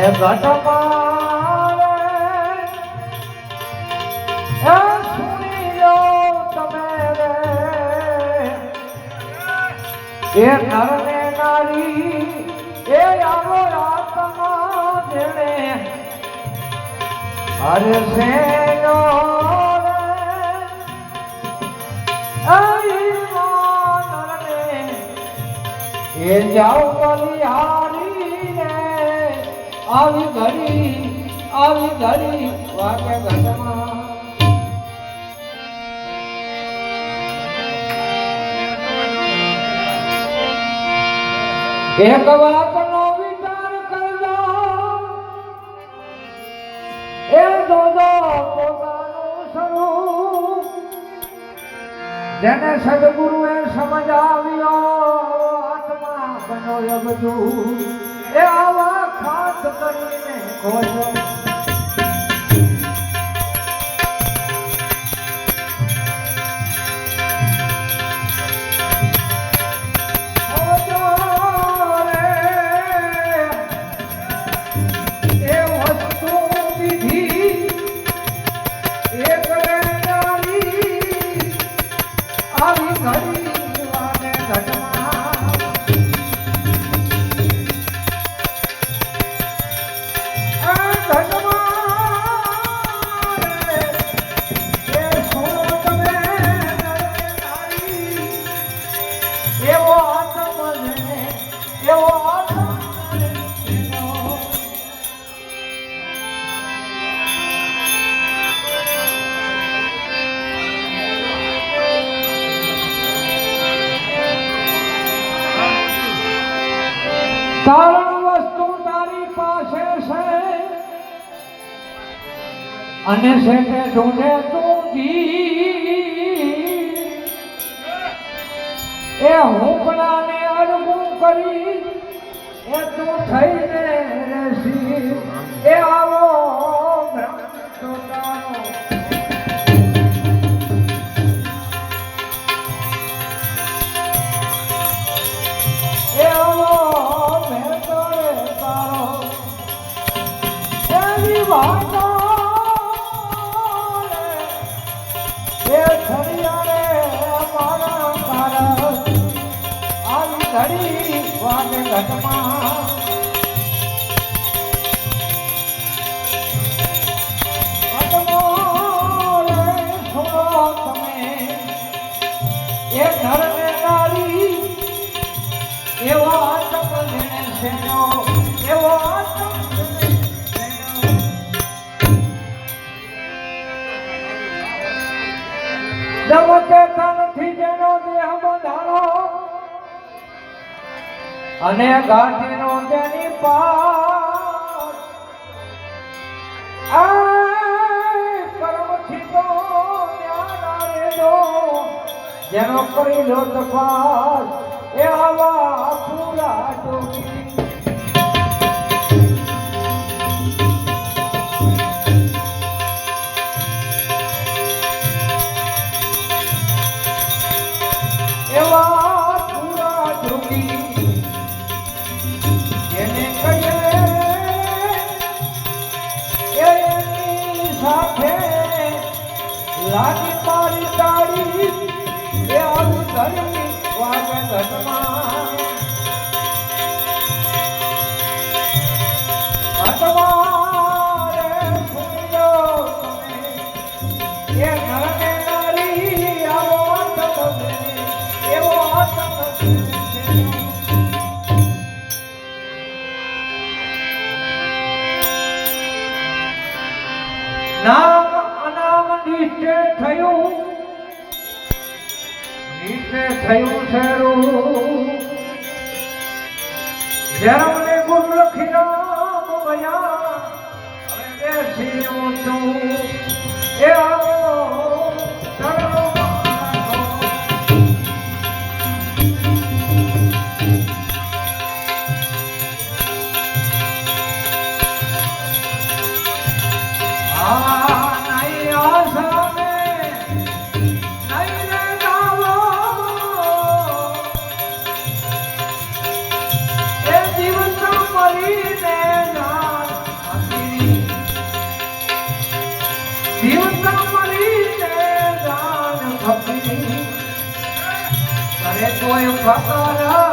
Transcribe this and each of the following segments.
એ ઘટમાં એ સુણી લો તમે રે એ નર ને નારી એ આવો આત્મા જેણે હરે સેનો એ જાઓ ને આવી ઘડી આવી ઘડી વાગે ઘટમાં એક વાતનો વિચાર કરજો. એ જોજો પોતાનું સ્વરૂપ. જેને સદગુરુએ સમજાવ્યો, આત્મા બનો બધું. એ આવા ખાસ કરીને અને છે તે વાગે અને ગાંઠીનો તેની પાર આય કર્મથી તો જેનો કરી લો તપાસ, એ આવા પૂરા ટોકી એવા લાગી તારી તાળી એ આવી ધરતી વાગે ઘટમાં નિશ્ચય થયું. નીચે થયું છે રૂપ જન્મને ગુરુ લખી રામ ભયા હવે બેસી હું છું. એ આવો અને કોઈ ફકરા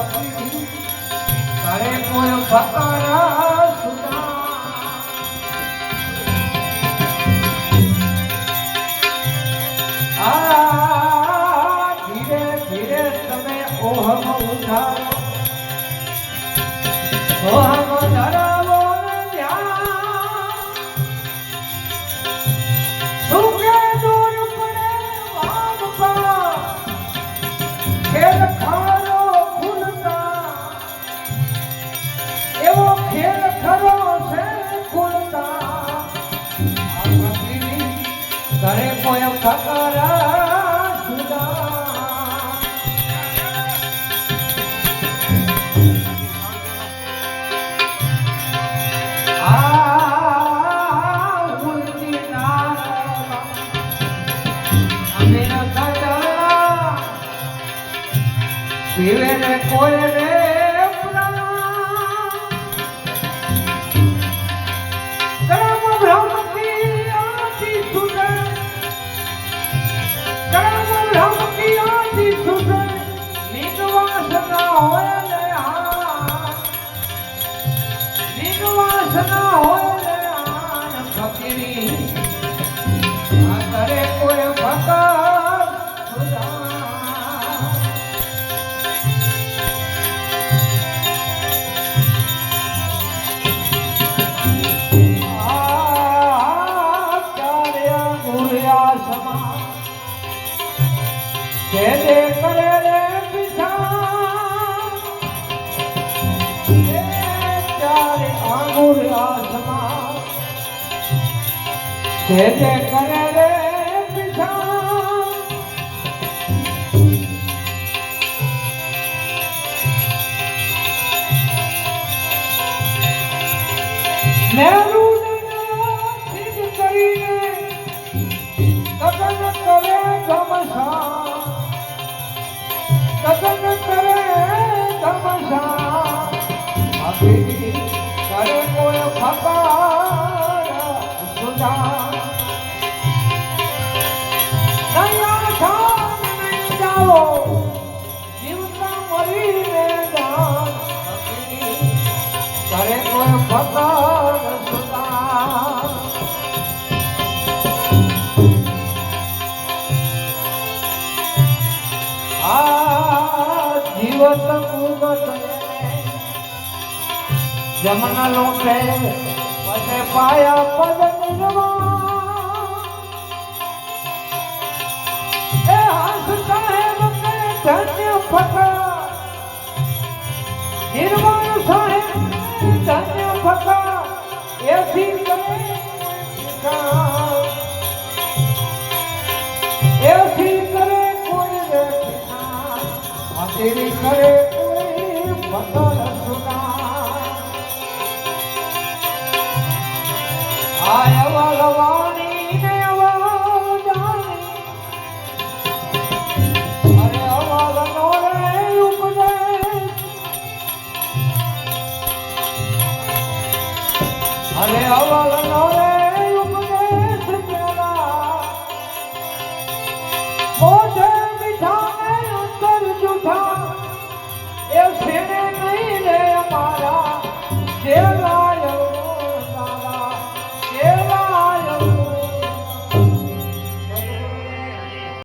પતિ કરે કોઈ પતરા સુતા આ ધીરે ધીરે તમે ઓહમ ઉઠાવો ભેદે કરે રે મેરું કરીને કદન કરે ઘમસા કદન કરે ઘમસા અભિ કરે કોઈ ખબર સુધા જમન લોટે પદે પાયા પદ નિર્વા એ હંસ સાહેબ ધન્ય ફકરા નિર્વાણ સાહેબ Thank you.